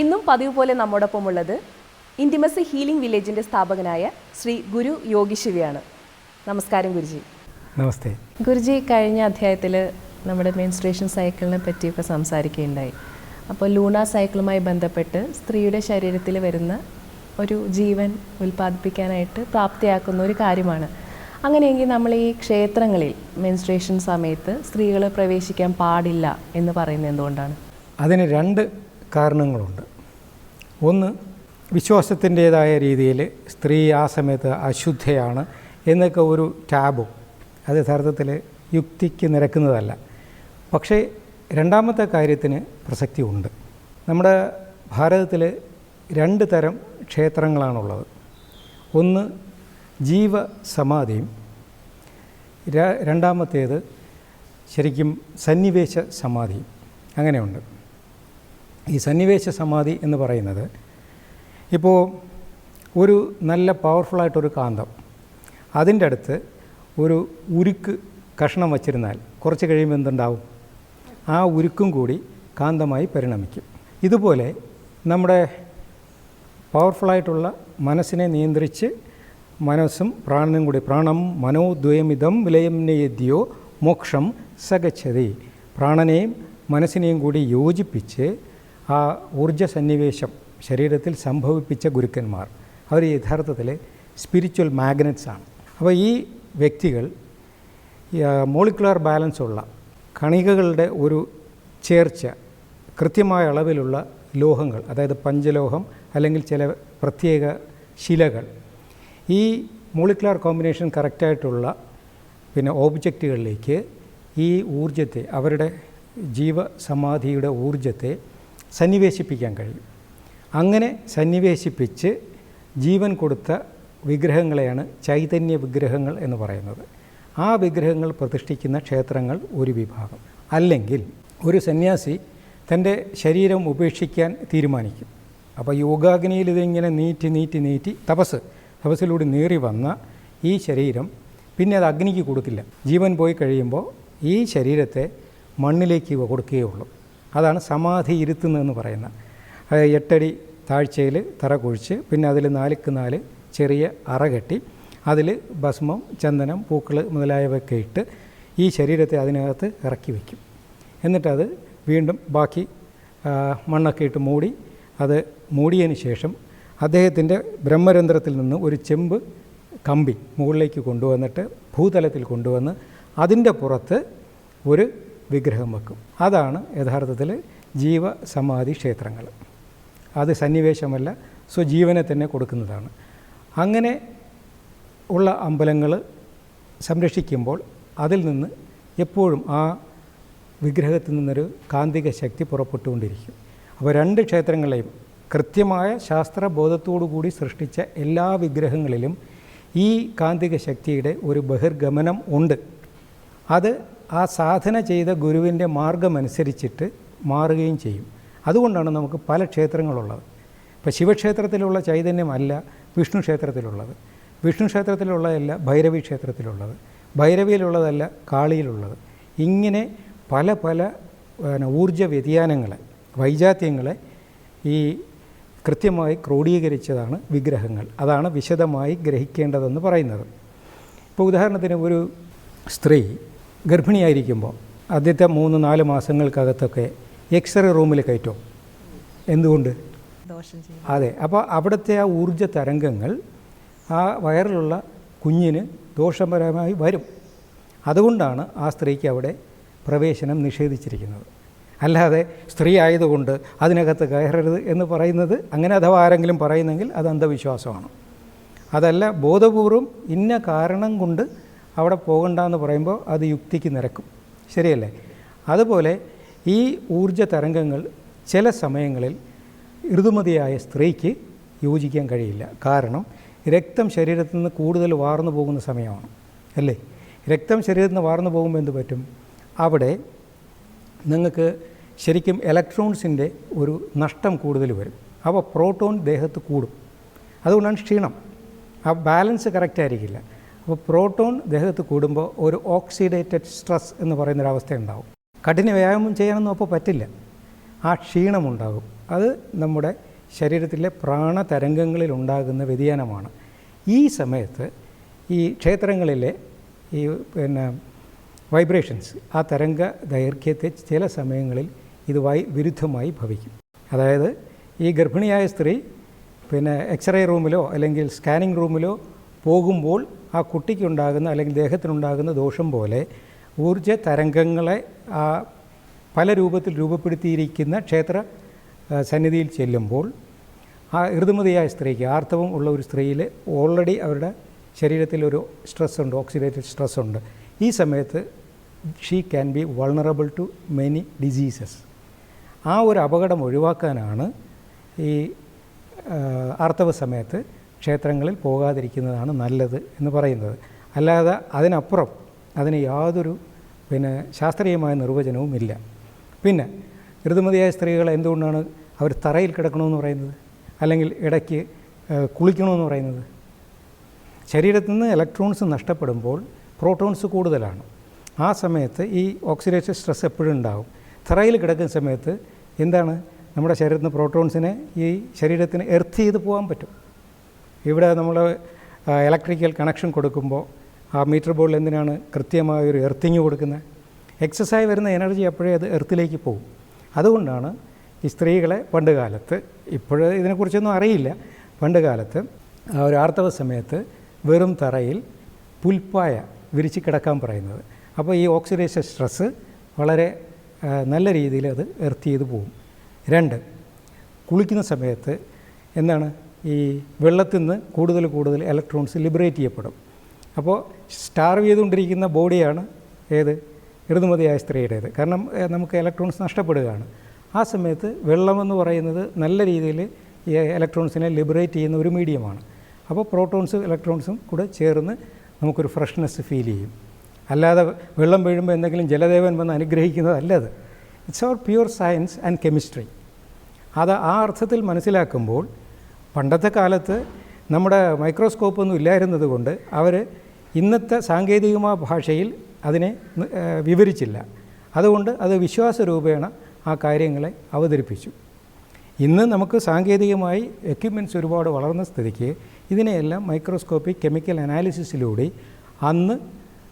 ഇന്നും പതിവ് പോലെ നമ്മോടൊപ്പം ഉള്ളത് ഇന്റിമസി ഹീലിംഗ് വില്ലേജിന്റെ സ്ഥാപകനായ ശ്രീ ഗുരു യോഗി ശിവയാണ് നമസ്കാരം ഗുരുജി. നമസ്തേ. ഗുരുജി കഴിഞ്ഞ അധ്യായത്തിൽ നമ്മുടെ മെൻസ്ട്രേഷൻ സൈക്കിളിനെ പറ്റിയൊക്കെ സംസാരിക്കുകയുണ്ടായി. അപ്പോൾ ലൂണ സൈക്കിളുമായി ബന്ധപ്പെട്ട് സ്ത്രീയുടെ ശരീരത്തിൽ വരുന്ന ഒരു ജീവൻ ഉൽപ്പാദിപ്പിക്കാനായിട്ട് പ്രാപ്തിയാക്കുന്ന ഒരു കാര്യമാണ്. അങ്ങനെയെങ്കിൽ നമ്മൾ ഈ ക്ഷേത്രങ്ങളിൽ മെൻസ്ട്രേഷൻ സമയത്ത് സ്ത്രീകൾ പ്രവേശിക്കാൻ പാടില്ല എന്ന് പറയുന്നത് എന്തുകൊണ്ടാണ്? അതിന് രണ്ട് കാരണങ്ങളുണ്ട്. ഒന്ന് വിശ്വാസത്തിന്റേതായ രീതിയിൽ സ്ത്രീ ആ സമയത്ത് അശുദ്ധയാണ് എന്നൊക്കെ ഒരു ടാബോ. അത് യഥാർത്ഥത്തിൽ യുക്തിക്ക് നിരക്കുന്നതല്ല. പക്ഷേ രണ്ടാമത്തെ കാര്യത്തിന് പ്രസക്തി ഉണ്ട് നമ്മുടെ ഭാരതത്തിൽ രണ്ട് തരം ക്ഷേത്രങ്ങളാണുള്ളത്. ഒന്ന് ജീവ സമാധിയും രണ്ടാമത്തേത് ശരിക്കും സന്നിവേശ സമാധിയും. അങ്ങനെയുണ്ട്. ഈ സന്നിവേശ സമാധി എന്ന് പറയുന്നത് ഇപ്പോൾ ഒരു നല്ല പവർഫുള്ളായിട്ടൊരു കാന്തം അതിന്റെ അടുത്ത് ഒരു ഉരുക്ക് കഷ്ണം വച്ചിരുന്നാൽ കുറച്ച് കഴിയുമ്പോൾ എന്തുണ്ടാവും? ആ ഉരുക്കും കൂടി കാന്തമായി പരിണമിക്കും. ഇതുപോലെ നമ്മുടെ പവർഫുള്ളായിട്ടുള്ള മനസ്സിനെ നിയന്ത്രിച്ച് മനസ്സും പ്രാണനും കൂടി പ്രാണം മനോദ്വയമിതം വിലയം മോക്ഷം സഗച്ഛതി. പ്രാണനെയും മനസ്സിനെയും കൂടി യോജിപ്പിച്ച് ആ ഊർജ സന്നിവേശം ശരീരത്തിൽ സംഭവിപ്പിച്ച ഗുരുക്കന്മാർ. അവർ യഥാർത്ഥത്തിൽ സ്പിരിച്വൽ മാഗ്നറ്റ്സ് ആണ്. അപ്പോൾ ഈ വ്യക്തികൾ മോളിക്കുലാർ ബാലൻസ് ഉള്ള കണികകളുടെ ഒരു ചേർച്ച കൃത്യമായ അളവിലുള്ള ലോഹങ്ങൾ അതായത് പഞ്ചലോഹം അല്ലെങ്കിൽ ചില പ്രത്യേക ശിലകൾ ഈ മോളിക്കുലാർ കോമ്പിനേഷൻ കറക്റ്റായിട്ടുള്ള പിന്നെ ഓബ്ജക്റ്റുകളിലേക്ക് ഈ ഊർജത്തെ അവരുടെ ജീവസമാധിയുടെ ഊർജത്തെ സന്നിവേശിപ്പിക്കാൻ കഴിയും. അങ്ങനെ സന്നിവേശിപ്പിച്ച് ജീവൻ കൊടുത്ത വിഗ്രഹങ്ങളെയാണ് ചൈതന്യ വിഗ്രഹങ്ങൾ എന്ന് പറയുന്നത്. ആ വിഗ്രഹങ്ങൾ പ്രതിഷ്ഠിക്കുന്ന ക്ഷേത്രങ്ങൾ ഒരു വിഭാഗം. അല്ലെങ്കിൽ ഒരു സന്യാസി തന്റെ ശരീരം ഉപേക്ഷിക്കാൻ തീരുമാനിക്കും. അപ്പോൾ യോഗാഗ്നിയിൽ ഇതിങ്ങനെ നീറ്റി നീറ്റി നീറ്റി തപസ് തപസ്സിലൂടെ നീറി വന്ന ഈ ശരീരം പിന്നെ അത് അഗ്നിക്ക് കൊടുക്കില്ല. ജീവൻ പോയി കഴിയുമ്പോൾ ഈ ശരീരത്തെ മണ്ണിലേക്ക് കൊടുക്കുകയുള്ളൂ അതാണ് സമാധി ഇരുത്തുന്നതെന്ന് പറയുന്നത് അത് എട്ടടി താഴ്ചയിൽ തറ കുഴിച്ച് പിന്നെ അതിൽ നാലുക്ക് നാല് ചെറിയ അറ കെട്ടി അതിൽ ഭസ്മം ചന്ദനം പൂക്കൾ മുതലായവയൊക്കെ ഇട്ട് ഈ ശരീരത്തെ അതിനകത്ത് ഇറക്കി വയ്ക്കും. എന്നിട്ടത് വീണ്ടും ബാക്കി മണ്ണൊക്കെ ഇട്ട് മൂടി അത് മൂടിയതിന് ശേഷം അദ്ദേഹത്തിന്റെ ബ്രഹ്മരന്ധ്രത്തിൽ നിന്ന് ഒരു ചെമ്പ് കമ്പി മുകളിലേക്ക് കൊണ്ടുവന്നിട്ട് ഭൂതലത്തിൽ കൊണ്ടുവന്ന് അതിന്റെ പുറത്ത് ഒരു വിഗ്രഹം വെക്കും. അതാണ് യഥാർത്ഥത്തിൽ ജീവസമാധി ക്ഷേത്രങ്ങൾ. അത് സന്നിവേശമല്ല സ്വജീവനെ തന്നെ കൊടുക്കുന്നതാണ്. അങ്ങനെ ഉള്ള അമ്പലങ്ങൾ സംരക്ഷിക്കുമ്പോൾ അതിൽ നിന്ന് എപ്പോഴും ആ വിഗ്രഹത്തിൽ നിന്നൊരു കാന്തിക ശക്തി പുറപ്പെട്ടുകൊണ്ടിരിക്കും. അപ്പോൾ രണ്ട് ക്ഷേത്രങ്ങളെയും കൃത്യമായ ശാസ്ത്രബോധത്തോടു കൂടി സൃഷ്ടിച്ച എല്ലാ വിഗ്രഹങ്ങളിലും ഈ കാന്തിക ശക്തിയുടെ ഒരു ബഹിർഗമനം ഉണ്ട്. അത് ആ സാധന ചെയ്ത ഗുരുവിന്റെ മാർഗമനുസരിച്ചിട്ട് മാറുകയും ചെയ്യും. അതുകൊണ്ടാണ് നമുക്ക് പല ക്ഷേത്രങ്ങളുള്ളത്. ഇപ്പോൾ ശിവക്ഷേത്രത്തിലുള്ള ചൈതന്യമല്ല വിഷ്ണു ക്ഷേത്രത്തിലുള്ളത്. വിഷ്ണു ക്ഷേത്രത്തിലുള്ളതല്ല ഭൈരവി ക്ഷേത്രത്തിലുള്ളത്. ഭൈരവിയിലുള്ളതല്ല കാളിയിലുള്ളത്. ഇങ്ങനെ പല പല ഊർജ വ്യതിയാനങ്ങളെ വൈജാത്യങ്ങളെ ഈ കൃത്യമായി ക്രോഡീകരിച്ചതാണ് വിഗ്രഹങ്ങൾ. അതാണ് വിശദമായി ഗ്രഹിക്കേണ്ടതെന്ന് പറയുന്നത്. ഇപ്പോൾ ഉദാഹരണത്തിന് ഒരു സ്ത്രീ ഗർഭിണിയായിരിക്കുമ്പോൾ ആദ്യത്തെ മൂന്ന് നാല് മാസങ്ങൾക്കകത്തൊക്കെ എക്സ്റേ റൂമിൽ കയറ്റും? എന്തുകൊണ്ട്? അതെ അപ്പോൾ അവിടുത്തെ ആ ഊർജ തരംഗങ്ങൾ ആ വയറിലുള്ള കുഞ്ഞിന് ദോഷപരമായി വരും. അതുകൊണ്ടാണ് ആ സ്ത്രീക്ക് അവിടെ പ്രവേശനം നിഷേധിച്ചിരിക്കുന്നത്. അല്ലാതെ സ്ത്രീ ആയതുകൊണ്ട് അതിനകത്ത് കയറരുത് എന്ന് പറയുന്നത് അങ്ങനെ അഥവാ ആരെങ്കിലും പറയുന്നെങ്കിൽ അത് അന്ധവിശ്വാസമാണ്. അതല്ല ബോധപൂർവം ഇന്ന കാരണം കൊണ്ട് അവിടെ പോകണ്ടെന്ന് പറയുമ്പോൾ അത് യുക്തിക്ക് നിരക്കും. ശരിയല്ലേ? അതുപോലെ ഈ ഊർജ തരംഗങ്ങൾ ചില സമയങ്ങളിൽ ഋതുമതിയായ സ്ത്രീക്ക് യോജിക്കാൻ കഴിയില്ല. കാരണം രക്തം ശരീരത്തിൽ നിന്ന് കൂടുതൽ വാർന്നു പോകുന്ന സമയമാണ്. അല്ലേ? രക്തം ശരീരത്തിൽ നിന്ന് വാർന്നു പോകുമ്പോൾ എന്ത് പറ്റും? അവിടെ നിങ്ങൾക്ക് ശരിക്കും ഇലക്ട്രോൺസിന്റെ ഒരു നഷ്ടം കൂടുതൽ വരും. അപ്പോൾ പ്രോട്ടോൺ ദേഹത്ത് കൂടും. അതുകൊണ്ടാണ് ക്ഷീണം. ആ ബാലൻസ് കറക്റ്റ് ആയിരിക്കില്ല അപ്പോൾ പ്രോട്ടോൺ ദേഹത്ത് കൂടുമ്പോൾ ഒരു ഓക്സിഡേറ്റഡ് സ്ട്രെസ് എന്ന് പറയുന്നൊരവസ്ഥ ഉണ്ടാവും കഠിന വ്യായാമം ചെയ്യാനൊന്നും അപ്പോൾ പറ്റില്ല. ആ ക്ഷീണമുണ്ടാകും. അത് നമ്മുടെ ശരീരത്തിലെ പ്രാണതരംഗങ്ങളിൽ ഉണ്ടാകുന്ന വ്യതിയാനമാണ്. ഈ സമയത്ത് ഈ ക്ഷേത്രങ്ങളിലെ ഈ പിന്നെ വൈബ്രേഷൻസ് ആ തരംഗ ദൈർഘ്യത്തെ ചില സമയങ്ങളിൽ ഇത് വൈ വിരുദ്ധമായി ഭവിക്കും. അതായത് ഈ ഗർഭിണിയായ സ്ത്രീ പിന്നെ എക്സ്റേ റൂമിലോ അല്ലെങ്കിൽ സ്കാനിങ് റൂമിലോ പോകുമ്പോൾ ആ കുട്ടിക്കുണ്ടാകുന്ന അല്ലെങ്കിൽ ദേഹത്തിനുണ്ടാകുന്ന ദോഷം പോലെ ഊർജ തരംഗങ്ങളെ ആ പല രൂപത്തിൽ രൂപപ്പെടുത്തിയിരിക്കുന്ന ക്ഷേത്ര സന്നിധിയിൽ ചെല്ലുമ്പോൾ ആ ഋതുമതിയായ സ്ത്രീക്ക് ആർത്തവം ഉള്ള ഒരു സ്ത്രീയിൽ ഓൾറെഡി അവരുടെ ശരീരത്തിൽ ഒരു സ്ട്രെസ് ഉണ്ട് ഓക്സിഡേറ്റഡ് സ്ട്രെസ് ഉണ്ട്. ഈ സമയത്ത് she can be vulnerable to many diseases ആ ഒരു അപകടം ഒഴിവാക്കാനാണ് ഈ ആർത്തവ സമയത്ത് ക്ഷേത്രങ്ങളിൽ പോകാതിരിക്കുന്നതാണ് നല്ലത് എന്ന് പറയുന്നത്. അല്ലാതെ അതിനപ്പുറം അതിന് യാതൊരു പിന്നെ ശാസ്ത്രീയമായ നിർവചനവും ഇല്ല. പിന്നെ ഋതുമതിയായ സ്ത്രീകൾ എന്തുകൊണ്ടാണ് അവർ തറയിൽ കിടക്കണമെന്ന് പറയുന്നത്? അല്ലെങ്കിൽ ഇടയ്ക്ക് കുളിക്കണമെന്ന് പറയുന്നത്? ശരീരത്തിൽ നിന്ന് ഇലക്ട്രോൺസ് നഷ്ടപ്പെടുമ്പോൾ പ്രോട്ടോൺസ് കൂടുതലാണ്. ആ സമയത്ത് ഈ ഓക്സിഡേഷൻ സ്ട്രെസ് എപ്പോഴും ഉണ്ടാകും തറയിൽ കിടക്കുന്ന സമയത്ത് എന്താണ് നമ്മുടെ ശരീരത്തിന് പ്രോട്ടോൺസിനെ ഈ ശരീരത്തിന് എർത്ത് ചെയ്ത് പോകാൻ പറ്റും. ഇവിടെ നമ്മൾ ഇലക്ട്രിക്കൽ കണക്ഷൻ കൊടുക്കുമ്പോൾ ആ മീറ്റർ ബോർഡിൽ എന്തിനാണ് കൃത്യമായ ഒരു എർത്തിങ് കൊടുക്കുന്നത്? എക്സസൈസ് വരുന്ന എനർജി അപ്പോഴേ അത് എർത്തിലേക്ക് പോകും. അതുകൊണ്ടാണ് ഈ സ്ത്രീകളെ പണ്ട് കാലത്ത് ഇപ്പോഴ് ഇതിനെക്കുറിച്ചൊന്നും അറിയില്ല പണ്ട് കാലത്ത് ഒരു ആർത്തവ സമയത്ത് വെറും തറയിൽ പുൽപ്പായ വിരിച്ച് കിടക്കാൻ പറയുന്നത്. അപ്പോൾ ഈ ഓക്സിഡേഷൻ സ്ട്രെസ്സ് വളരെ നല്ല രീതിയിൽ അത് എർത്തി ചെയ്ത് പോകും. രണ്ട് കുളിക്കുന്ന സമയത്ത് എന്താണ്? ഈ വെള്ളത്തിൽ നിന്ന് കൂടുതൽ കൂടുതൽ ഇലക്ട്രോൺസ് ലിബറേറ്റ് ചെയ്യപ്പെടും. അപ്പോൾ സ്റ്റാർവ് ചെയ്തുകൊണ്ടിരിക്കുന്ന ബോഡിയാണ് ഏത്? ഋതുമതിയായ സ്ത്രീയുടേത്. കാരണം നമുക്ക് ഇലക്ട്രോൺസ് നഷ്ടപ്പെടുകയാണ്. ആ സമയത്ത് വെള്ളമെന്ന് പറയുന്നത് നല്ല രീതിയിൽ ഈ ഇലക്ട്രോൺസിനെ ലിബറേറ്റ് ചെയ്യുന്ന ഒരു മീഡിയമാണ് അപ്പോൾ പ്രോട്ടോൺസും ഇലക്ട്രോൺസും കൂടെ ചേർന്ന് നമുക്കൊരു ഫ്രഷ്നെസ് ഫീൽ ചെയ്യും. അല്ലാതെ വെള്ളം വീഴുമ്പോൾ എന്തെങ്കിലും ജലദേവൻ വന്ന് അനുഗ്രഹിക്കുന്നതല്ല അത്. It's our pure science and chemistry അത് ആ അർത്ഥത്തിൽ മനസ്സിലാക്കുമ്പോൾ പണ്ടത്തെ കാലത്ത് നമ്മുടെ മൈക്രോസ്കോപ്പ് ഒന്നും ഇല്ലായിരുന്നത് കൊണ്ട് അവർ ഇന്നത്തെ സാങ്കേതികമായ ഭാഷയിൽ അതിനെ വിവരിച്ചില്ല. അതുകൊണ്ട് അത് വിശ്വാസരൂപേണ ആ കാര്യങ്ങളെ അവതരിപ്പിച്ചു. ഇന്ന് നമുക്ക് സാങ്കേതികമായി എക്യുപ്മെന്റ്സ് ഒരുപാട് വളർന്ന സ്ഥിതിക്ക് ഇതിനെയെല്ലാം മൈക്രോസ്കോപ്പിക് കെമിക്കൽ അനാലിസിസിലൂടെ അന്ന്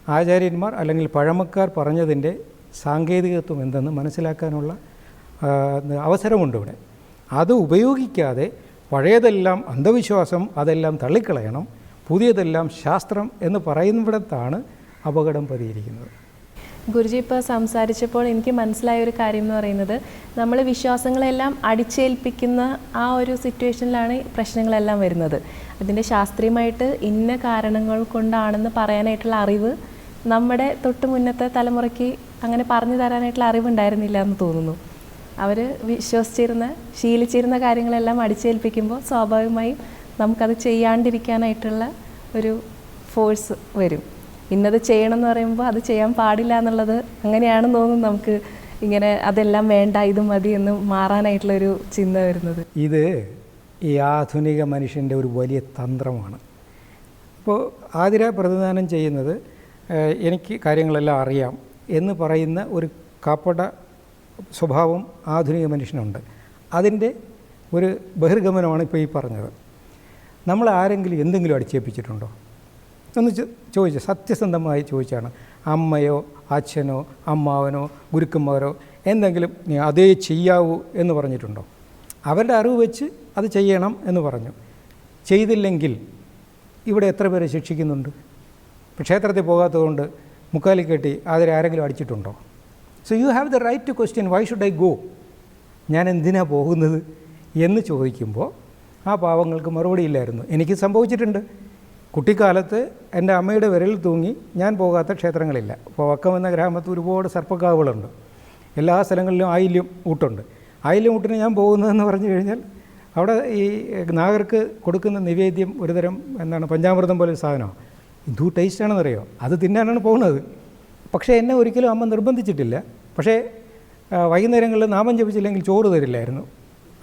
ആചാര്യന്മാർ അല്ലെങ്കിൽ പഴമക്കാർ പറഞ്ഞതിന്റെ സാങ്കേതികത്വം എന്തെന്ന് മനസ്സിലാക്കാനുള്ള അവസരമുണ്ട് ഇവിടെ. അത് ഉപയോഗിക്കാതെ പഴയതെല്ലാം അന്ധവിശ്വാസം അതെല്ലാം തള്ളിക്കളയണം പുതിയതെല്ലാം ശാസ്ത്രം എന്ന് പറയുന്നിടത്താണ് അപകടം പതിയിരിക്കുന്നത്. ഗുരുജി ഇപ്പോൾ സംസാരിച്ചപ്പോൾ എനിക്ക് മനസ്സിലായ ഒരു കാര്യം എന്ന് പറയുന്നത് നമ്മൾ വിശ്വാസങ്ങളെല്ലാം അടിച്ചേൽപ്പിക്കുന്ന ആ ഒരു സിറ്റുവേഷനിലാണ് പ്രശ്നങ്ങളെല്ലാം വരുന്നത്. അതിന്റെ ശാസ്ത്രീയമായിട്ട് ഇന്ന കാരണങ്ങൾ കൊണ്ടാണെന്ന് പറയാനായിട്ടുള്ള അറിവ് നമ്മുടെ തൊട്ട് മുന്നത്തെ തലമുറയ്ക്ക് അങ്ങനെ പറഞ്ഞു തരാനായിട്ടുള്ള അറിവുണ്ടായിരുന്നില്ല എന്ന് തോന്നുന്നു. അവർ വിശ്വസിച്ചിരുന്ന ശീലിച്ചിരുന്ന കാര്യങ്ങളെല്ലാം അടിച്ചേൽപ്പിക്കുമ്പോൾ സ്വാഭാവികമായും നമുക്കത് ചെയ്യാണ്ടിരിക്കാനായിട്ടുള്ള ഒരു ഫോഴ്സ് വരും. ഇന്നത് ചെയ്യണം എന്ന് പറയുമ്പോൾ അത് ചെയ്യാൻ പാടില്ല എന്നുള്ളത് അങ്ങനെയാണെന്ന് തോന്നുന്നു നമുക്ക് ഇങ്ങനെ അതെല്ലാം വേണ്ട ഇത് മതി എന്ന് മാറാനായിട്ടുള്ളൊരു ചിന്ത വരുന്നത്. ഇത് ഈ ആധുനിക മനുഷ്യന്റെ ഒരു വലിയ തന്ത്രമാണ്. ഇപ്പോൾ ആതിര പ്രതിദാനം ചെയ്യുന്നത് എനിക്ക് കാര്യങ്ങളെല്ലാം അറിയാം എന്ന് പറയുന്ന ഒരു കാപ്പട സ്വഭാവം ആധുനിക മനുഷ്യനുണ്ട്. അതിന്റെ ഒരു ബഹിർഗമനമാണ് ഇപ്പോൾ ഈ പറഞ്ഞത്. നമ്മൾ ആരെങ്കിലും എന്തെങ്കിലും അടിച്ചേൽപ്പിച്ചിട്ടുണ്ടോ? എന്ന് ചോദിച്ച. സത്യസന്ധമായി ചോദിച്ചാണ്. അമ്മയോ അച്ഛനോ അമ്മാവനോ ഗുരുക്കന്മാരോ എന്തെങ്കിലും നീ അതേ ചെയ്യാവൂ എന്ന് പറഞ്ഞിട്ടുണ്ടോ? അവരുടെ അറിവ് വെച്ച് അത് ചെയ്യണം എന്ന് പറഞ്ഞു. ചെയ്തില്ലെങ്കിൽ ഇവിടെ എത്ര പേരെ ശിക്ഷിക്കുന്നുണ്ട്? ക്ഷേത്രത്തിൽ പോകാത്തതുകൊണ്ട് മുക്കാലി കെട്ടി അതിൽ ആരെങ്കിലും അടിച്ചിട്ടുണ്ടോ? So you have the right to question why should I go ഞാൻ എന്തിനാ പോകുന്നത്? എന്ന് ചോദിക്കുമ്പോൾ ആ പാവങ്ങൾക്ക് മറുപടി ഇല്ലായിരുന്നു. എനിക്ക് സംഭവിച്ചിട്ടുണ്ട്. കുട്ടിക്കാലത്ത് എന്റെ അമ്മയുടെ വിരൽ തൂങ്ങി ഞാൻ പോകാത്ത ക്ഷേത്രങ്ങളില്ല. ഇപ്പോൾ വക്കം എന്ന ഗ്രാമത്തിൽ ഒരുപാട് സർപ്പക്കാവുകളുണ്ട്. എല്ലാ സ്ഥലങ്ങളിലും ആയില്യം ഊട്ടുണ്ട്. ആയില്യം ഊട്ടിന് ഞാൻ പോകുന്നതെന്ന് പറഞ്ഞു കഴിഞ്ഞാൽ അവിടെ ഈ നാഗർക്ക് കൊടുക്കുന്ന നിവേദ്യം ഒരുതരം എന്താണ് പഞ്ചാമൃതം പോലെ ഒരു സാധനമാണ്. ടേസ്റ്റ് ടേസ്റ്റാണെന്നറിയോ അത് തിന്നാനാണ് പോകുന്നത്. പക്ഷേ എന്നെ ഒരിക്കലും അമ്മ നിർബന്ധിച്ചിട്ടില്ല. പക്ഷേ വൈകുന്നേരങ്ങളിൽ നാമം ജപിച്ചില്ലെങ്കിൽ ചോറ് തരില്ലായിരുന്നു.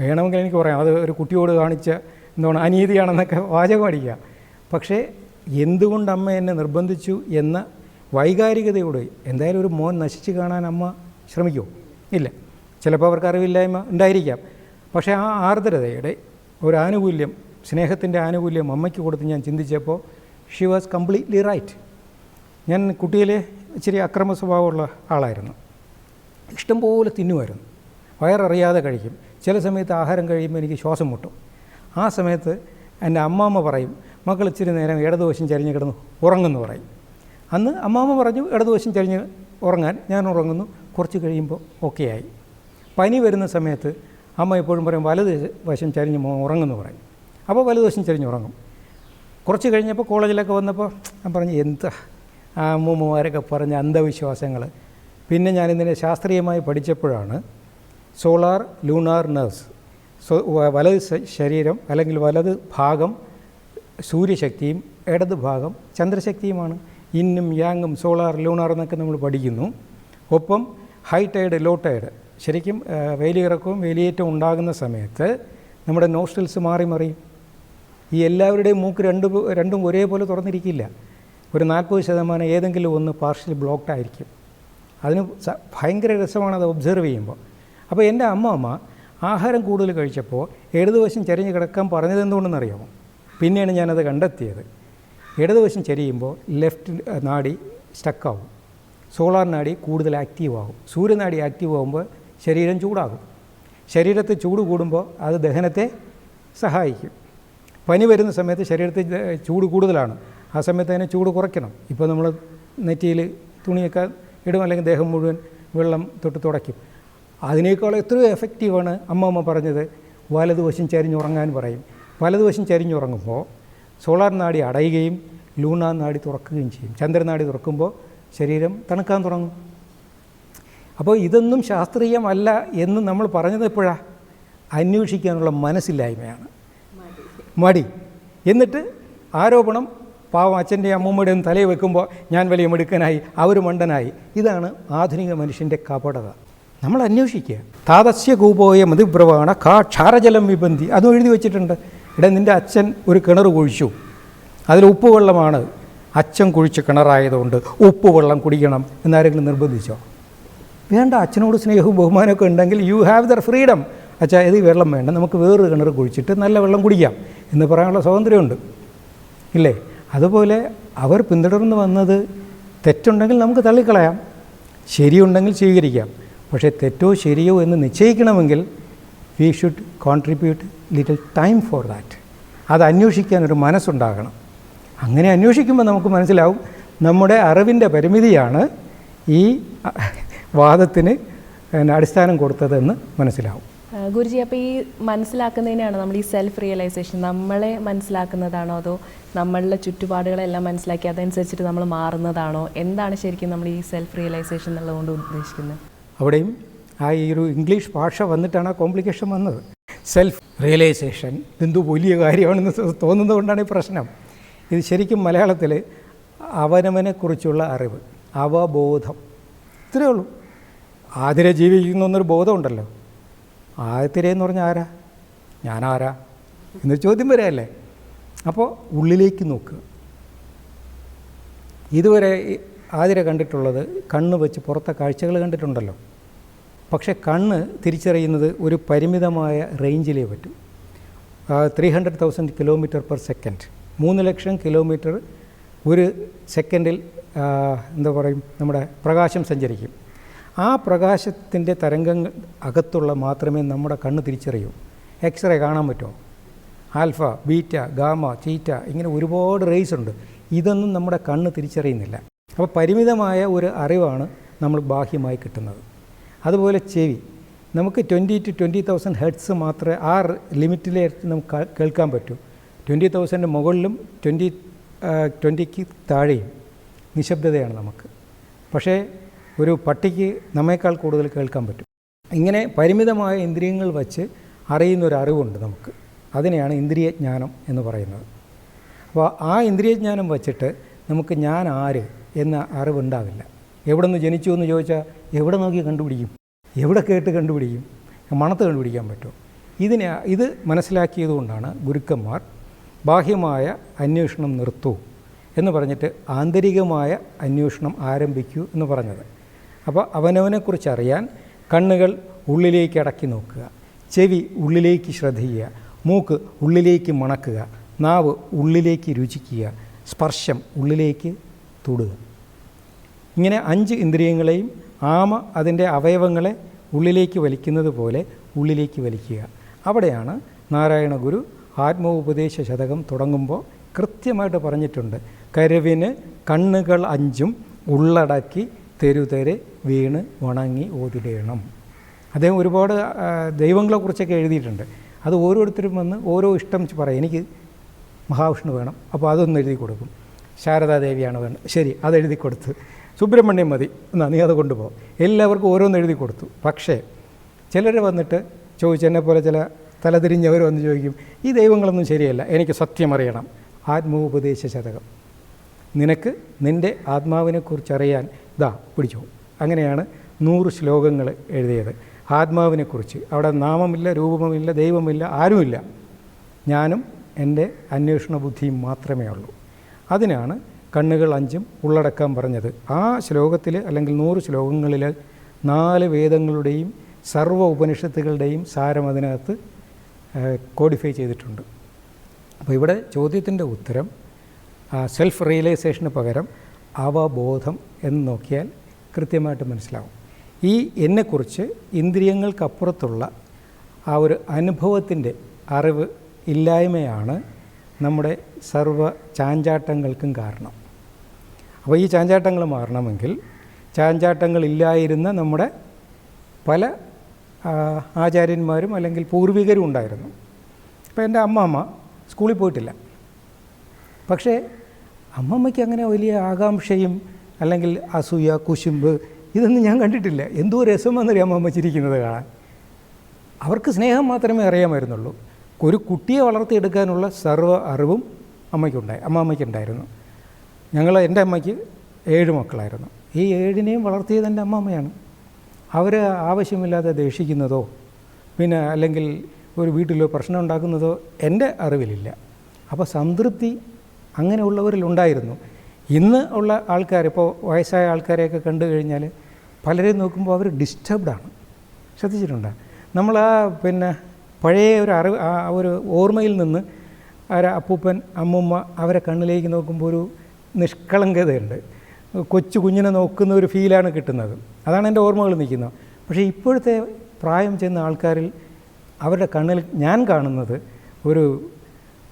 വേണമെങ്കിൽ എനിക്ക് പറയാം അത് ഒരു കുട്ടിയോട് കാണിച്ച എന്താണ് അനീതിയാണെന്നൊക്കെ വാചകം അടിക്കാം പക്ഷേ എന്തുകൊണ്ട് അമ്മ എന്നെ നിർബന്ധിച്ചു എന്ന വൈകാരികതയോട് എന്തായാലും ഒരു മോൻ നശിച്ച് കാണാൻ അമ്മ ശ്രമിക്കുമോ ഇല്ല. ചിലപ്പോൾ അവർക്ക് അറിവില്ലായ്മ ഉണ്ടായിരിക്കാം. പക്ഷേ ആ ആർദ്രതയുടെ ഒരു ആനുകൂല്യം സ്നേഹത്തിന്റെ ആനുകൂല്യം അമ്മയ്ക്ക് കൊടുത്ത് ഞാൻ ചിന്തിച്ചപ്പോൾ ഷി വാസ് കംപ്ലീറ്റ്ലി റൈറ്റ് ഞാൻ കുട്ടിയിലെ ഇച്ചിരി അക്രമ സ്വഭാവമുള്ള ആളായിരുന്നു. ഇഷ്ടംപോലെ തിന്നുമായിരുന്നു. വയററിയാതെ കഴിക്കും. ചില സമയത്ത് ആഹാരം കഴിയുമ്പോൾ എനിക്ക് ശ്വാസം മുട്ടും. ആ സമയത്ത് എന്റെ അമ്മാമ്മ പറയും മക്കൾ ഇച്ചിരി നേരം ഇടതുവശം ചരിഞ്ഞ് കിടന്ന് ഉറങ്ങുന്നു പറയും. അന്ന് അമ്മാമ്മ പറഞ്ഞു ഇടതുവശം ചരിഞ്ഞ് ഉറങ്ങാൻ ഞാൻ ഉറങ്ങുന്നു. കുറച്ച് കഴിയുമ്പോൾ ഓക്കെ ആയി. പനി വരുന്ന സമയത്ത് അമ്മ എപ്പോഴും പറയും വലത് വശം ചരിഞ്ഞ് ഉറങ്ങുന്നു പറയും. അപ്പോൾ വലതുവശം ചരിഞ്ഞ് ഉറങ്ങും. കുറച്ച് കഴിഞ്ഞപ്പോൾ കോളേജിലൊക്കെ വന്നപ്പോൾ ഞാൻ പറഞ്ഞു എന്താ അമ്മൂമ്മമാരൊക്കെ പറഞ്ഞ അന്ധവിശ്വാസങ്ങൾ പിന്നെ ഞാനിതിനെ ശാസ്ത്രീയമായി പഠിച്ചപ്പോഴാണ് സോളാർ ലൂണാർ നെർവ്സ്. വലത് ശരീരം അല്ലെങ്കിൽ വലത് ഭാഗം സൂര്യശക്തിയും ഇടത് ഭാഗം ചന്ദ്രശക്തിയുമാണ്. ഇന്നും യാങ്ങും സോളാർ ലൂണാർ എന്നൊക്കെ നമ്മൾ പഠിക്കുന്നു. ഒപ്പം ഹൈ ടൈഡ് ലോ ടൈഡ് ശരിക്കും വേലിയിറക്കവും വേലിയേറ്റവും ഉണ്ടാകുന്ന സമയത്ത് നമ്മുടെ നോസ്റ്റൽസ് മാറി മറിയും. ഈ എല്ലാവരുടെയും മൂക്ക് രണ്ട് രണ്ടും ഒരേപോലെ തുറന്നിരിക്കില്ല. ഒരു നാൽപ്പത് ശതമാനം ഏതെങ്കിലും ഒന്ന് പാർഷ്യലി ബ്ലോക്ക്ഡ് ആയിരിക്കും. അതിന് ഭയങ്കര രസമാണ് അത് ഒബ്സർവ് ചെയ്യുമ്പോൾ. അപ്പോൾ എന്റെ അമ്മ ആഹാരം കൂടുതൽ കഴിച്ചപ്പോൾ ഇടതുവശം ചരിഞ്ഞ് കിടക്കാൻ പറഞ്ഞത് എന്തുകൊണ്ടെന്നറിയാമോ? പിന്നെയാണ് ഞാനത് കണ്ടെത്തിയത്. ഇടതുവശം ചരിയുമ്പോൾ ലെഫ്റ്റ് നാടി സ്റ്റക്കാവും സോളാർ നാടി കൂടുതൽ ആക്റ്റീവ് ആകും സൂര്യനാടി ആക്റ്റീവ് ആകുമ്പോൾ ശരീരം ചൂടാകും. ശരീരത്തെ ചൂട് കൂടുമ്പോൾ അത് ദഹനത്തെ സഹായിക്കും. പനി വരുന്ന സമയത്ത് ശരീരത്തിൽ ചൂട് കൂടുതലാണ്. ആ സമയത്ത് അതിനെ ചൂട് കുറയ്ക്കണം. ഇപ്പോൾ നമ്മൾ നെറ്റിയിൽ തുണിയൊക്കെ ഇടും അല്ലെങ്കിൽ ദേഹം മുഴുവൻ വെള്ളം തൊട്ട് തുടയ്ക്കും. അതിനേക്കാൾ എത്രയോ എഫക്റ്റീവാണ് അമ്മമ്മ പറഞ്ഞത് വലതുവശം ചരിഞ്ഞുറങ്ങാൻ പറയും. വലതുവശം ചരിഞ്ഞുറങ്ങുമ്പോൾ സോളാർ നാടി അടയുകയും ലൂണാർ നാടി തുറക്കുകയും ചെയ്യും. ചന്ദ്രനാടി തുറക്കുമ്പോൾ ശരീരം തണുക്കാൻ തുടങ്ങും. അപ്പോൾ ഇതൊന്നും ശാസ്ത്രീയമല്ല എന്ന് നമ്മൾ പറഞ്ഞത് എപ്പോഴാണ് അന്വേഷിക്കാനുള്ള മനസ്സില്ലായ്മയാണ്. മടി. എന്നിട്ട് ആരോപണം പാവം അച്ഛന്റെ അമ്മൂമ്മയുടെയും തലയിൽ വെക്കുമ്പോൾ ഞാൻ വലിയ മിടുക്കനായി അവർ മണ്ടനായി. ഇതാണ് ആധുനിക മനുഷ്യന്റെ കപടത. നമ്മൾ അന്വേഷിക്കുക. താതസ്യ കൂപോയ മതിപ്രവാണ കാ ക്ഷാരജലം വിബന്ധി. അതും എഴുതി വെച്ചിട്ടുണ്ട്. ഇവിടെ നിന്റെ അച്ഛൻ ഒരു കിണർ കുഴിച്ചു. അതിൽ ഉപ്പുവെള്ളമാണ്. അച്ഛൻ കുഴിച്ച് കിണറായതുകൊണ്ട് ഉപ്പുവെള്ളം കുടിക്കണം എന്നാരെങ്കിലും നിർബന്ധിച്ചോ? വേണ്ട അച്ഛനോട് സ്നേഹവും ബഹുമാനമൊക്കെ ഉണ്ടെങ്കിൽ യു ഹാവ് ദർ ഫ്രീഡം അച്ഛാ ഇത് വെള്ളം വേണ്ട. നമുക്ക് വേറൊരു കിണർ കുഴിച്ചിട്ട് നല്ല വെള്ളം കുടിക്കാം എന്ന് പറയാനുള്ള സ്വാതന്ത്ര്യമുണ്ട്. ഇല്ലേ? അതുപോലെ അവർ പിന്തുടർന്ന് വന്നത് തെറ്റുണ്ടെങ്കിൽ നമുക്ക് തള്ളിക്കളയാം ശരിയുണ്ടെങ്കിൽ സ്വീകരിക്കാം. പക്ഷേ തെറ്റോ ശരിയോ എന്ന് നിശ്ചയിക്കണമെങ്കിൽ we should contribute little time for that അത് അന്വേഷിക്കാൻ ഒരു മനസ്സുണ്ടാകണം. അങ്ങനെ അന്വേഷിക്കുമ്പോൾ നമുക്ക് മനസ്സിലാവും നമ്മുടെ അറിവിന്റെ പരിമിതിയാണ് ഈ വാദത്തിന് അടിസ്ഥാനം കൊടുത്തതെന്ന് മനസ്സിലാവും. ഗുരുജി അപ്പോൾ ഈ മനസ്സിലാക്കുന്നതിനാണ് നമ്മൾ ഈ സെൽഫ് റിയലൈസേഷൻ നമ്മളെ മനസ്സിലാക്കുന്നതാണോ? അതോ നമ്മളുടെ ചുറ്റുപാടുകളെല്ലാം മനസ്സിലാക്കി അതനുസരിച്ചിട്ട് നമ്മൾ മാറുന്നതാണോ? എന്താണ് ശരിക്കും നമ്മൾ ഈ സെൽഫ് റിയലൈസേഷൻ എന്നുള്ളതുകൊണ്ട് ഉദ്ദേശിക്കുന്നത്? അവിടെയും ആ ഈ ഒരു ഇംഗ്ലീഷ് ഭാഷ വന്നിട്ടാണ് ആ കോംപ്ലിക്കേഷൻ വന്നത്. സെൽഫ് റിയലൈസേഷൻ ഇതെന്തോ വലിയ കാര്യമാണെന്ന് തോന്നുന്നതുകൊണ്ടാണ് ഈ പ്രശ്നം. ഇത് ശരിക്കും മലയാളത്തിൽ അവനവനെക്കുറിച്ചുള്ള അറിവ് അവബോധം. ഇത്രയേ ഉള്ളൂ. ആതിരെ ജീവിക്കുന്നു ബോധമുണ്ടല്ലോ. ആതിരെ എന്ന് പറഞ്ഞാൽ ആരാ? ഞാനാരാ? എന്നൊരു ചോദ്യം വരെയല്ലേ? അപ്പോൾ ഉള്ളിലേക്ക് നോക്കുക ഇതുവരെ ആതിര കണ്ടിട്ടുള്ളത് കണ്ണ് വെച്ച് പുറത്തെ കാഴ്ചകൾ കണ്ടിട്ടുണ്ടല്ലോ. പക്ഷേ കണ്ണ് തിരിച്ചറിയുന്നത് ഒരു പരിമിതമായ റേഞ്ചിലേ പറ്റും. Three hundred thousand kilometre per second മൂന്ന് ലക്ഷം കിലോമീറ്റർ ഒരു സെക്കൻഡിൽ എന്താ പറയും നമ്മുടെ പ്രകാശം സഞ്ചരിക്കും. ആ പ്രകാശത്തിന്റെ തരംഗങ്ങൾ അകത്തുള്ള മാത്രമേ നമ്മുടെ കണ്ണ് തിരിച്ചറിയൂ. എക്സ്റേ കാണാൻ പറ്റുമോ? ആൽഫ ബീറ്റ ഗാമ ചീറ്റ ഇങ്ങനെ ഒരുപാട് റേസ് ഉണ്ട്. ഇതൊന്നും നമ്മുടെ കണ്ണ് തിരിച്ചറിയുന്നില്ല. അപ്പോൾ പരിമിതമായ ഒരു അറിവാണ് നമ്മൾ ബാഹ്യമായി കിട്ടുന്നത്. അതുപോലെ ചെവി. നമുക്ക് twenty to twenty thousand hertz മാത്രമേ ആ ലിമിറ്റിലെ നമുക്ക് കേൾക്കാൻ പറ്റൂ. ട്വന്റി തൗസൻഡ് മുകളിലും ട്വന്റി ട്വന്റിക്ക് താഴെയും നിശബ്ദതയാണ് നമുക്ക്. പക്ഷേ ഒരു പട്ടിക്ക് നമ്മേക്കാൾ കൂടുതൽ കേൾക്കാൻ പറ്റും. ഇങ്ങനെ പരിമിതമായ ഇന്ദ്രിയങ്ങൾ വച്ച് അറിയുന്ന ഒരു അറിവുണ്ട് നമുക്ക്. അതിനെയാണ് ഇന്ദ്രിയജ്ഞാനം എന്ന് പറയുന്നത്. അപ്പോൾ ആ ഇന്ദ്രിയജ്ഞാനം വച്ചിട്ട് നമുക്ക് ഞാൻ ആര് എന്ന അറിവുണ്ടാവില്ല. എവിടെ നിന്ന് ജനിച്ചു എന്ന് ചോദിച്ചാൽ എവിടെ നോക്കി കണ്ടുപിടിക്കും? എവിടെ കേട്ട് കണ്ടുപിടിക്കും? മണത്ത് കണ്ടുപിടിക്കാൻ പറ്റും. ഇതിനെ ഇത് മനസ്സിലാക്കിയതുകൊണ്ടാണ് ഗുരുക്കന്മാർ ബാഹ്യമായ അന്വേഷണം നിർത്തൂ എന്ന് പറഞ്ഞിട്ട് ആന്തരികമായ അന്വേഷണം ആരംഭിക്കൂ എന്ന് പറഞ്ഞത്. അപ്പോൾ അവനവനെക്കുറിച്ച് അറിയാൻ കണ്ണുകൾ ഉള്ളിലേക്ക് അടക്കി നോക്കുക. ചെവി ഉള്ളിലേക്ക് ശ്രദ്ധിക്കുക മൂക്ക് ഉള്ളിലേക്ക് മണക്കുക. നാവ് ഉള്ളിലേക്ക് രുചിക്കുക. സ്പർശം ഉള്ളിലേക്ക് തൊടുക. ഇങ്ങനെ അഞ്ച് ഇന്ദ്രിയങ്ങളെയും ആമ അതിന്റെ അവയവങ്ങളെ ഉള്ളിലേക്ക് വലിക്കുന്നത് പോലെ ഉള്ളിലേക്ക് വലിക്കുക. അവിടെയാണ് നാരായണ ഗുരു ആത്മോപദേശ ശതകം തുടങ്ങുമ്പോൾ കൃത്യമായിട്ട് പറഞ്ഞിട്ടുണ്ട്. കരുവിന് കണ്ണുകൾ അഞ്ചും ഉള്ളടക്കി തെരുതെരെ വീണ് ഉണങ്ങി ഓതിടേണം. അദ്ദേഹം ഒരുപാട് ദൈവങ്ങളെ ദൈവങ്ങളെക്കുറിച്ചൊക്കെ എഴുതിയിട്ടുണ്ട്. അത് ഓരോരുത്തരും വന്ന് ഓരോ ഇഷ്ടം പറയും. എനിക്ക് മഹാവിഷ്ണു വേണം അപ്പോൾ അതൊന്ന് എഴുതി കൊടുക്കും. ശാരദാദേവിയാണ് വേണ്ടത്. ശരി അത് എഴുതി കൊടുത്ത്. സുബ്രഹ്മണ്യം മതി. എന്നാ നീ അത് കൊണ്ടുപോകും എല്ലാവർക്കും ഓരോന്ന് എഴുതി കൊടുത്തു. പക്ഷേ ചിലർ വന്നിട്ട് ചോദിച്ചു എന്നെ പോലെ ചില തലതിരിഞ്ഞവർ വന്ന് ചോദിക്കും ഈ ദൈവങ്ങളൊന്നും ശരിയല്ല. എനിക്ക് സത്യം അറിയണം. ആത്മോപദേശ ശതകം. നിനക്ക് നിന്റെ ആത്മാവിനെക്കുറിച്ച് അറിയാൻ ഇതാ പിടിച്ചോ. അങ്ങനെയാണ് നൂറ് ശ്ലോകങ്ങൾ എഴുതിയത്. ആത്മാവിനെക്കുറിച്ച്. അവിടെ നാമമില്ല രൂപമില്ല ദൈവമില്ല ആരുമില്ല. ഞാനും എന്റെ അന്വേഷണ ബുദ്ധിയും മാത്രമേ ഉള്ളൂ. അതിനാണ് കണ്ണുകൾ അഞ്ചും ഉള്ളടക്കാൻ പറഞ്ഞത്. ആ ശ്ലോകത്തിൽ അല്ലെങ്കിൽ നൂറ് ശ്ലോകങ്ങളിൽ നാല് വേദങ്ങളുടെയും സർവ ഉപനിഷത്തുകളുടെയും സാരം അതിനകത്ത് കോഡിഫൈ ചെയ്തിട്ടുണ്ട്. അപ്പോൾ ഇവിടെ ചോദ്യത്തിന്റെ ഉത്തരം സെൽഫ് റിയലൈസേഷന് പകരം അവബോധം എന്ന് നോക്കിയാൽ കൃത്യമായിട്ട് മനസ്സിലാവും. ഈ എന്നെക്കുറിച്ച് ഇന്ദ്രിയങ്ങൾക്കപ്പുറത്തുള്ള ആ ഒരു അനുഭവത്തിന്റെ അറിവ് ഇല്ലായ്മയാണ് നമ്മുടെ സർവ ചാഞ്ചാട്ടങ്ങൾക്കും കാരണം. അപ്പോൾ ഈ ചാഞ്ചാട്ടങ്ങൾ മാറണമെങ്കിൽ ചാഞ്ചാട്ടങ്ങളില്ലായിരുന്ന നമ്മുടെ പല ആചാര്യന്മാരും അല്ലെങ്കിൽ പൂർവികരും ഉണ്ടായിരുന്നു. ഇപ്പോൾ എന്റെ അമ്മമ്മ സ്കൂളിൽ പോയിട്ടില്ല. പക്ഷേ അമ്മമ്മയ്ക്ക് അങ്ങനെ വലിയ ആകാംക്ഷയും അല്ലെങ്കിൽ അസൂയ കുശുമ്പ് ഇതൊന്നും ഞാൻ കണ്ടിട്ടില്ല. എന്തോ രസമെന്നറിയാം അമ്മമ്മ ചിരിക്കുന്നത് കാണാൻ. അവർക്ക് സ്നേഹം മാത്രമേ അറിയാമായിരുന്നുള്ളൂ. ഒരു കുട്ടിയെ വളർത്തിയെടുക്കാനുള്ള സർവ അറിവും അമ്മയ്ക്കുണ്ടായി അമ്മാമ്മയ്ക്കുണ്ടായിരുന്നു. ഞങ്ങൾ എന്റെ അമ്മയ്ക്ക് ഏഴ് മക്കളായിരുന്നു. ഈ ഏഴിനെയും വളർത്തിയത് എന്റെ അമ്മാമ്മയാണ്. അവർ ആവശ്യമില്ലാതെ ദേഷിക്കുന്നതോ പിന്നെ അല്ലെങ്കിൽ ഒരു വീട്ടിലോ പ്രശ്നം ഉണ്ടാക്കുന്നതോ എന്റെ അറിവിലില്ല. അപ്പോൾ സംതൃപ്തി അങ്ങനെയുള്ളവരിലുണ്ടായിരുന്നു. ഇന്ന് ഉള്ള ആൾക്കാർ ഇപ്പോൾ വയസ്സായ ആൾക്കാരെയൊക്കെ കണ്ടു കഴിഞ്ഞാൽ പലരെയും നോക്കുമ്പോൾ അവർ ഡിസ്റ്റർബ്ഡാണ് ശ്രദ്ധിച്ചിട്ടുണ്ട്? നമ്മൾ ആ പിന്നെ പഴയ ഒരു അറിവ് ആ ഒരു ഓർമ്മയിൽ നിന്ന് ആ അപ്പൂപ്പൻ അമ്മൂമ്മ അവരെ കണ്ണിലേക്ക് നോക്കുമ്പോൾ ഒരു നിഷ്കളങ്കതയുണ്ട്. കൊച്ചു കുഞ്ഞിനെ നോക്കുന്ന ഒരു ഫീലാണ് കിട്ടുന്നത്. അതാണ് എന്റെ ഓർമ്മകൾ നിൽക്കുന്നത്. പക്ഷേ ഇപ്പോഴത്തെ പ്രായം ചെന്ന ആൾക്കാരിൽ അവരുടെ കണ്ണിൽ ഞാൻ കാണുന്നത് ഒരു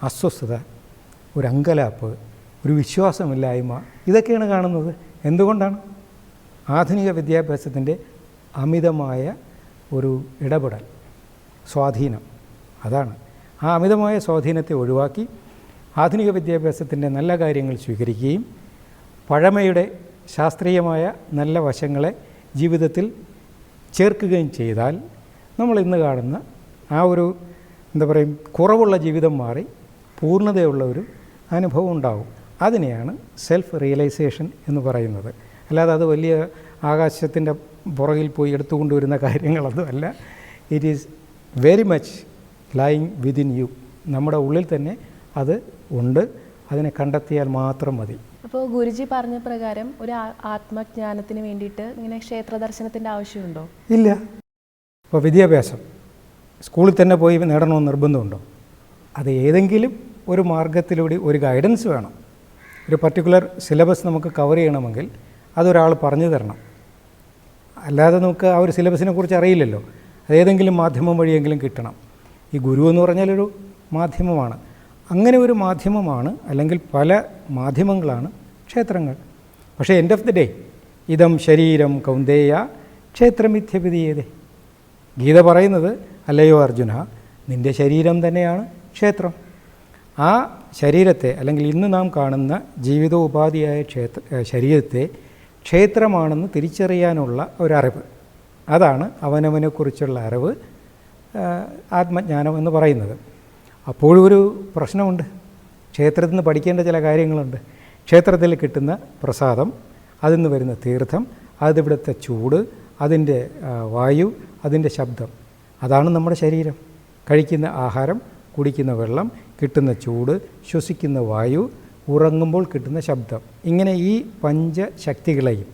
അസ്വസ്ഥത ഒരു അങ്കലാപ്പ് ഒരു വിശ്വാസമില്ലായ്മ ഇതൊക്കെയാണ് കാണുന്നത്. എന്തുകൊണ്ടാണ്? ആധുനിക വിദ്യാഭ്യാസത്തിന്റെ അമിതമായ ഒരു ഇടപെടൽ സ്വാധീനം. അതാണ്. ആ അമിതമായ സ്വാധീനത്തെ ഒഴിവാക്കി ആധുനിക വിദ്യാഭ്യാസത്തിന്റെ നല്ല കാര്യങ്ങൾ സ്വീകരിക്കുകയും പഴമയുടെ ശാസ്ത്രീയമായ നല്ല വശങ്ങളെ ജീവിതത്തിൽ ചേർക്കുകയും ചെയ്താൽ നമ്മൾ ഇന്ന് കാണുന്ന ആ ഒരു എന്താ പറയും കുറവുള്ള ജീവിതം മാറി പൂർണതയുള്ള ഒരു അനുഭവം ഉണ്ടാവും. അതിനെയാണ് സെൽഫ് റിയലൈസേഷൻ എന്ന് പറയുന്നത്. അല്ലാതെ അത് വലിയ ആകാശത്തിന്റെ പുറകിൽ പോയി എടുത്തുകൊണ്ടുവരുന്ന കാര്യങ്ങളൊന്നും അല്ല. It is very much lying within you നമ്മുടെ ഉള്ളിൽ തന്നെ അത് ഉണ്ട്. അതിനെ കണ്ടെത്തിയാൽ മാത്രം മതി. അപ്പോൾ ഗുരുജി പറഞ്ഞ പ്രകാരം ഒരു ആത്മജ്ഞാനത്തിന് വേണ്ടിയിട്ട് ഇങ്ങനെ ക്ഷേത്ര ദർശനത്തിന്റെ ആവശ്യമുണ്ടോ? ഇല്ല. ഇപ്പോൾ വിദ്യാഭ്യാസം. സ്കൂളിൽ തന്നെ പോയി നേടണമെന്ന് നിർബന്ധമുണ്ടോ? അത് ഏതെങ്കിലും ഒരു മാർഗത്തിലൂടെ ഒരു ഗൈഡൻസ് വേണം. ഒരു പർട്ടിക്കുലർ സിലബസ് നമുക്ക് കവർ ചെയ്യണമെങ്കിൽ അതൊരാൾ പറഞ്ഞു തരണം. അല്ലാതെ നമുക്ക് ആ ഒരു സിലബസിനെ കുറിച്ച് അറിയില്ലല്ലോ. അതേതെങ്കിലും മാധ്യമം വഴിയെങ്കിലും കിട്ടണം. ഈ ഗുരു എന്ന് പറഞ്ഞാലൊരു മാധ്യമമാണ്. അങ്ങനെ ഒരു മാധ്യമമാണ് അല്ലെങ്കിൽ പല മാധ്യമങ്ങളാണ് ക്ഷേത്രങ്ങൾ. പക്ഷേ എൻഡ് ഓഫ് ദി ഡേ ഇതം ശരീരം കൗന്ദേയ ക്ഷേത്രമിഥ്യപിതീയതേ ഗീത പറയുന്നത് അല്ലയോ അർജുന നിന്റെ ശരീരം തന്നെയാണ് ക്ഷേത്രം. ആ ശരീരത്തെ അല്ലെങ്കിൽ ഇന്ന് നാം കാണുന്ന ജീവിതോപാധിയായ ക്ഷേത്ര ശരീരത്തെ ക്ഷേത്രമാണെന്ന് തിരിച്ചറിയാനുള്ള ഒരറിവ്. അതാണ് അവനവനെക്കുറിച്ചുള്ള അറിവ് ആത്മജ്ഞാനം എന്ന് പറയുന്നത്. അപ്പോഴൊരു പ്രശ്നമുണ്ട്. ക്ഷേത്രത്തിൽ നിന്ന് പഠിക്കേണ്ട ചില കാര്യങ്ങളുണ്ട്. ക്ഷേത്രത്തിൽ കിട്ടുന്ന പ്രസാദം അതിൽ നിന്ന് വരുന്ന തീർത്ഥം അതിവിടുത്തെ ചൂട് അതിന്റെ വായു അതിന്റെ ശബ്ദം. അതാണ് നമ്മുടെ ശരീരം. കഴിക്കുന്ന ആഹാരം കുടിക്കുന്ന വെള്ളം കിട്ടുന്ന ചൂട് ശ്വസിക്കുന്ന വായു ഉറങ്ങുമ്പോൾ കിട്ടുന്ന ശബ്ദം. ഇങ്ങനെ ഈ പഞ്ചശക്തികളെയും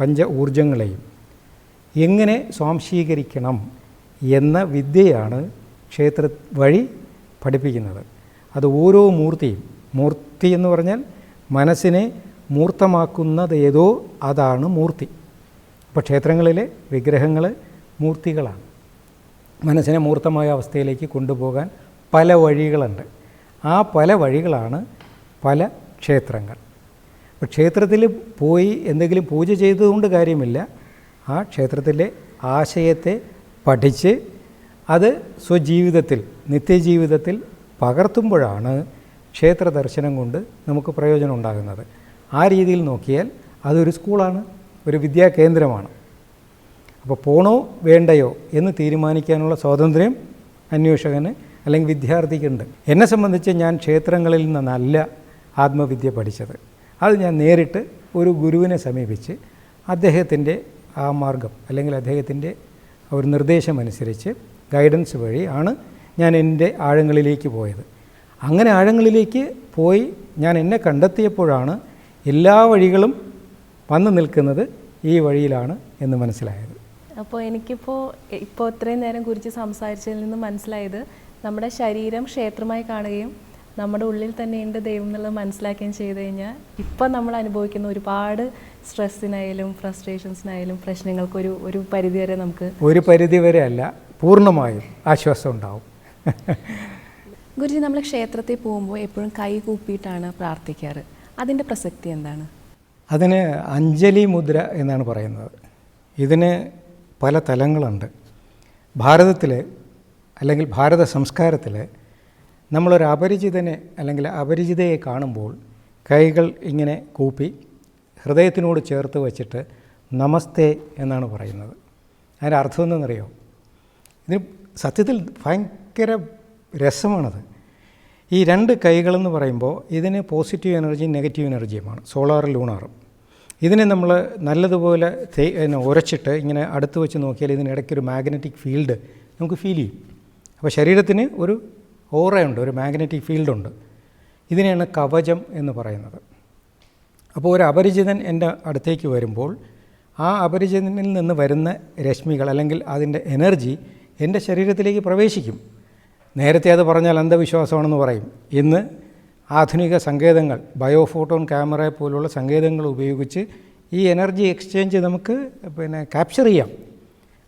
പഞ്ച ഊർജങ്ങളെയും എങ്ങനെ സ്വാംശീകരിക്കണം എന്ന വിദ്യയാണ് ക്ഷേത്ര വഴി പഠിപ്പിക്കുന്നത്. അത് ഓരോ മൂർത്തിയും മൂർത്തി എന്ന് പറഞ്ഞാൽ മനസ്സിനെ മൂർത്തമാക്കുന്നത് ഏതോ അതാണ് മൂർത്തി. അപ്പോൾ ക്ഷേത്രങ്ങളിലെ വിഗ്രഹങ്ങൾ മൂർത്തികളാണ്. മനസ്സിനെ മൂർത്തമായ അവസ്ഥയിലേക്ക് കൊണ്ടുപോകാൻ പല വഴികളുണ്ട്. ആ പല വഴികളാണ് പല ക്ഷേത്രങ്ങൾ. അപ്പോൾ ക്ഷേത്രത്തിൽ പോയി എന്തെങ്കിലും പൂജ ചെയ്തതുകൊണ്ട് കാര്യമില്ല. ആ ക്ഷേത്രത്തിലെ ആശയത്തെ പഠിച്ച് അത് സ്വജീവിതത്തിൽ നിത്യജീവിതത്തിൽ പകർത്തുമ്പോഴാണ് ക്ഷേത്ര ദർശനം കൊണ്ട് നമുക്ക് പ്രയോജനം ഉണ്ടാകുന്നത്. ആ രീതിയിൽ നോക്കിയാൽ അതൊരു സ്കൂളാണ് ഒരു വിദ്യാകേന്ദ്രമാണ്. അപ്പോൾ പോണോ വേണ്ടയോ എന്ന് തീരുമാനിക്കാനുള്ള സ്വാതന്ത്ര്യം അന്വേഷകന് അല്ലെങ്കിൽ വിദ്യാർത്ഥിക്കുണ്ട്. എന്നെ സംബന്ധിച്ച് ഞാൻ ക്ഷേത്രങ്ങളിൽ നിന്നല്ല ആത്മവിദ്യ പഠിച്ചത്. അത് ഞാൻ നേരിട്ട് ഒരു ഗുരുവിനെ സമീപിച്ച് അദ്ദേഹത്തിന്റെ ആ മാർഗം അല്ലെങ്കിൽ അദ്ദേഹത്തിന്റെ ഒരു നിർദ്ദേശമനുസരിച്ച് ഗൈഡൻസ് വഴി ആണ് ഞാൻ എന്റെ ആഴങ്ങളിലേക്ക് പോയത്. അങ്ങനെ ആഴങ്ങളിലേക്ക് പോയി ഞാൻ എന്നെ കണ്ടെത്തിയപ്പോഴാണ് എല്ലാ വഴികളും വന്നു നിൽക്കുന്നത് ഈ വഴിയിലാണ് എന്ന് മനസ്സിലായത്. അപ്പോൾ എനിക്കിപ്പോൾ ഇപ്പോൾ ഇത്രയും നേരം കുറിച്ച് സംസാരിച്ചതിൽ നിന്ന് മനസ്സിലായത് നമ്മുടെ ശരീരം ക്ഷേത്രമായി കാണുകയും നമ്മുടെ ഉള്ളിൽ തന്നെയുണ്ട് ദൈവം എന്നുള്ളത് മനസ്സിലാക്കുകയും ചെയ്തു കഴിഞ്ഞാൽ ഇപ്പം നമ്മൾ അനുഭവിക്കുന്ന ഒരുപാട് സ്ട്രെസ്സിനായാലും ഫ്രസ്ട്രേഷൻസിനായാലും പ്രശ്നങ്ങൾക്ക് ഒരു ഒരു പരിധി വരെ നമുക്ക് ഒരു പരിധി വരെ അല്ല പൂർണമായും ആശ്വാസം ഉണ്ടാവും. ഗുരുജി നമ്മൾ ക്ഷേത്രത്തിൽ പോകുമ്പോൾ എപ്പോഴും കൈ കൂപ്പിയിട്ടാണ് പ്രാർത്ഥിക്കാറ്. അതിന്റെ പ്രസക്തി എന്താണ്? അതിന് അഞ്ജലി മുദ്ര എന്നാണ് പറയുന്നത്. ഇതിന് പല തലങ്ങളുണ്ട്. ഭാരതത്തിൽ അല്ലെങ്കിൽ ഭാരത സംസ്കാരത്തിൽ നമ്മളൊരു അപരിചിതനെ അല്ലെങ്കിൽ അപരിചിതയെ കാണുമ്പോൾ കൈകൾ ഇങ്ങനെ കൂപ്പി ഹൃദയത്തിനോട് ചേർത്ത് വച്ചിട്ട് നമസ്തേ എന്നാണ് പറയുന്നത്. അതിന്റെ അർത്ഥം എന്തെന്നറിയോ? ഇതിന് സത്യത്തിൽ ഭയങ്കര രസമാണത്. ഈ രണ്ട് കൈകളെന്ന് പറയുമ്പോൾ ഇതിന് പോസിറ്റീവ് എനർജിയും നെഗറ്റീവ് എനർജിയുമാണ് സോളാർ ലൂണാറും. ഇതിനെ നമ്മൾ നല്ലതുപോലെ ഉരച്ചിട്ട് ഇങ്ങനെ അടുത്ത് വെച്ച് നോക്കിയാൽ ഇതിനിടയ്ക്കൊരു മാഗ്നറ്റിക് ഫീൽഡ് നമുക്ക് ഫീൽ ചെയ്യും. അപ്പോൾ ശരീരത്തിന് ഒരു ഓറയുണ്ട് ഒരു മാഗ്നറ്റിക് ഫീൽഡുണ്ട്. ഇതിനെയാണ് കവചം എന്ന് പറയുന്നത്. അപ്പോൾ ഒരു അപരിചിതൻ എന്റെ അടുത്തേക്ക് വരുമ്പോൾ ആ അപരിചിതനിൽ നിന്ന് വരുന്ന രശ്മികൾ അല്ലെങ്കിൽ അതിന്റെ എനർജി എന്റെ ശരീരത്തിലേക്ക് പ്രവേശിക്കും. നേരത്തെ അത് പറഞ്ഞാൽ അന്ധവിശ്വാസമാണെന്ന് പറയും. ഇന്ന് ആധുനിക സങ്കേതങ്ങൾ ബയോഫോട്ടോൺ ക്യാമറ പോലുള്ള സങ്കേതങ്ങൾ ഉപയോഗിച്ച് ഈ എനർജി എക്സ്ചേഞ്ച് നമുക്ക് പിന്നെ ക്യാപ്ചർ ചെയ്യാം.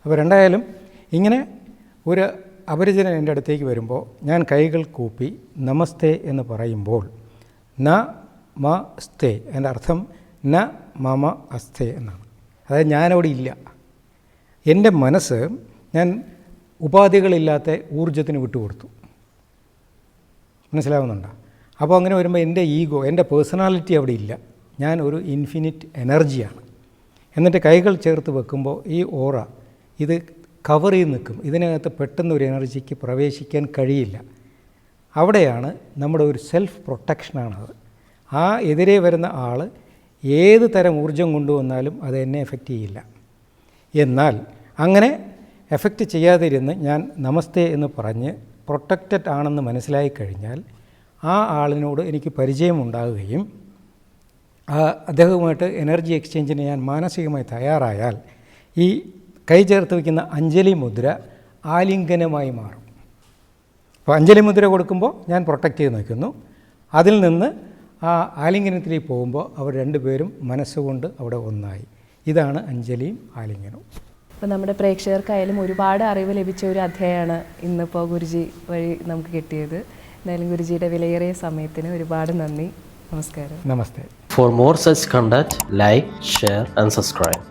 അപ്പോൾ രണ്ടായാലും ഇങ്ങനെ ഒരു അപരിചിതൻ എന്റെ അടുത്തേക്ക് വരുമ്പോൾ ഞാൻ കൈകൾ കൂപ്പി നമസ്തേ എന്ന് പറയുമ്പോൾ ന മ സ്തേ എന്റെ അർത്ഥം ന മമ അസ്തേ എന്നാണ്. അതായത് ഞാനവിടെ ഇല്ല. എന്റെ മനസ്സ് ഞാൻ ഉപാധികളില്ലാത്ത ഊർജത്തിന് വിട്ടുകൊടുത്തു. മനസ്സിലാവുന്നുണ്ടോ? അപ്പോൾ അങ്ങനെ വരുമ്പോൾ എന്റെ ഈഗോ എന്റെ പേഴ്സണാലിറ്റി അവിടെ ഇല്ല. ഞാൻ ഒരു ഇൻഫിനിറ്റ് എനർജിയാണ്. എന്നിട്ട് കൈകൾ ചേർത്ത് വെക്കുമ്പോൾ ഈ ഓറ ഇത് കവർ ചെയ്ത് നിൽക്കും. ഇതിനകത്ത് പെട്ടെന്ന് ഒരു എനർജിക്ക് പ്രവേശിക്കാൻ കഴിയില്ല. അവിടെയാണ് നമ്മുടെ ഒരു സെൽഫ് പ്രൊട്ടക്ഷനാണത് ആ എതിരെ വരുന്ന ആൾ ഏത് തരം ഊർജം കൊണ്ടുവന്നാലും അത് എന്നെ എഫക്റ്റ് ചെയ്യില്ല. എന്നാൽ അങ്ങനെ എഫക്റ്റ് ചെയ്യാതിരുന്ന് ഞാൻ നമസ്തേ എന്ന് പറഞ്ഞ് പ്രൊട്ടക്റ്റഡ് ആണെന്ന് മനസ്സിലായി കഴിഞ്ഞാൽ ആ ആളിനോട് എനിക്ക് പരിചയമുണ്ടാകുകയും അദ്ദേഹവുമായിട്ട് എനർജി എക്സ്ചേഞ്ചിന് ഞാൻ മാനസികമായി തയ്യാറായാൽ ഈ കൈ ചേർത്ത് വയ്ക്കുന്ന അഞ്ജലി മുദ്ര ആലിംഗനമായി മാറും. അപ്പോൾ അഞ്ജലി മുദ്ര കൊടുക്കുമ്പോൾ ഞാൻ പ്രൊട്ടക്റ്റ് ചെയ്ത് നിൽക്കുന്നു. അതിൽ നിന്ന് ആ ആലിംഗനത്തിലേക്ക് പോകുമ്പോൾ അവർ രണ്ടുപേരും മനസ്സുകൊണ്ട് അവിടെ ഒന്നായി. ഇതാണ് അഞ്ജലിയും ആലിംഗനവും അപ്പോൾ നമ്മുടെ പ്രേക്ഷകർക്കായാലും ഒരുപാട് അറിവ് ലഭിച്ച ഒരു അധ്യായമാണ് ഇന്നിപ്പോൾ ഗുരുജി വഴി നമുക്ക് കിട്ടിയത്. എന്തായാലും ഗുരുജിയുടെ വിലയേറിയ സമയത്തിന് ഒരുപാട് നന്ദി. നമസ്കാരം. നമസ്തേ. For more such content like share and subscribe.